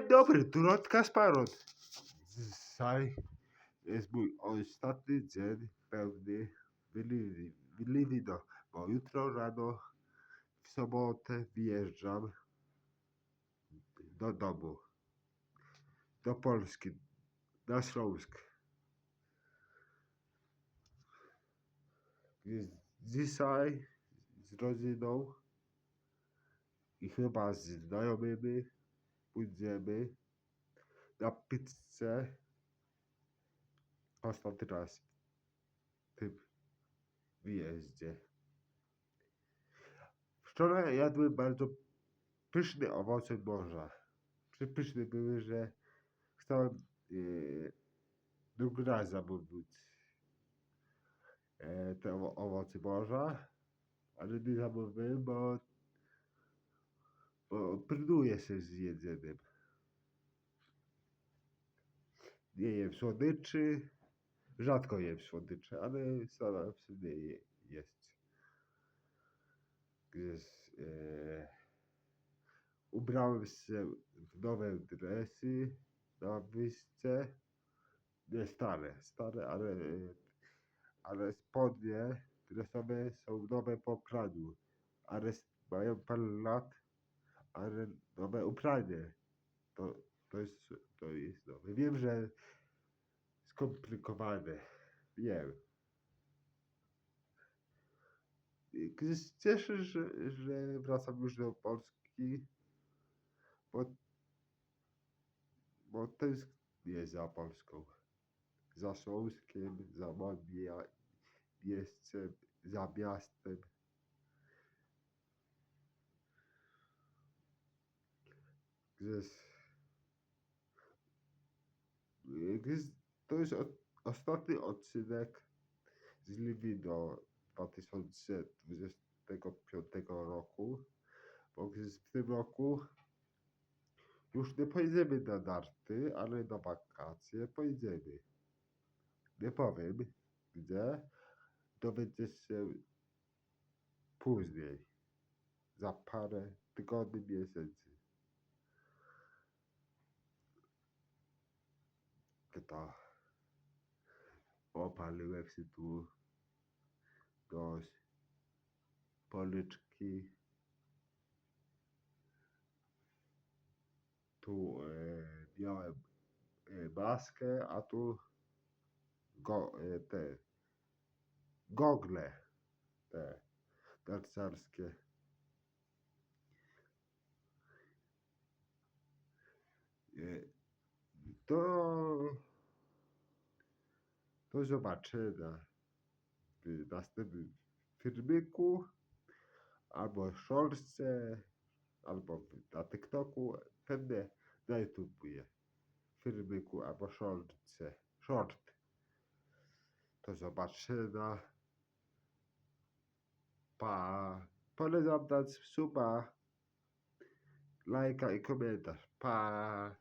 Dzień dobry, Dorotka Sparot. Dzisiaj jest mój ostatni dzień pełny wyliwy, wyliwy no, bo jutro rano w sobotę wyjeżdżam do domu, do Polski, na Śląsk. Dzisiaj z rodziną i chyba z znajomymi pójdziemy na pizzę ostatni raz w tym wyjeździe. Wczoraj jadłem bardzo pyszne owoce morza. Przepyszne były, że chciałem e, drugi raz zamówić e, te owo- owoce morza, ale nie zamówiłem, bo bo pryduję się z jedzeniem. Nie jem słodyczy, rzadko jem słodycze, ale staram się nie je, jeść. Gdyż e, ubrałem się w nowe dresy na wyjście. Nie stare, stare, ale, ale spodnie dresowe są nowe po praniu, ale mają parę lat ale nowe ubranie. To, to, jest, to jest nowe. Wiem, że skomplikowane. Wiem. Cieszę, że, że wracam już do Polski, bo, bo tęsknię za Polską. Za Śląskiem, za moim miejscem, za miastem. Gdyż Gdyż to jest o, ostatni odcinek z Livido 2025 roku, bo w tym roku już nie pojedziemy na narty, ale na wakacje pojedziemy. Nie powiem gdzie, dowiedzieć się później, za parę tygodni, miesięcy. To opaliłem się tu dość policzki. Tu e, miałem e, maskę, a tu go, e, te gogle te narciarskie. E, to to zobaczę na w następnym filmiku albo shortce albo na TikToku pewnie na YouTubie. Filmiku albo shortce short to zobaczę na pa. Polecam dać suba lajka i komentarz. Pa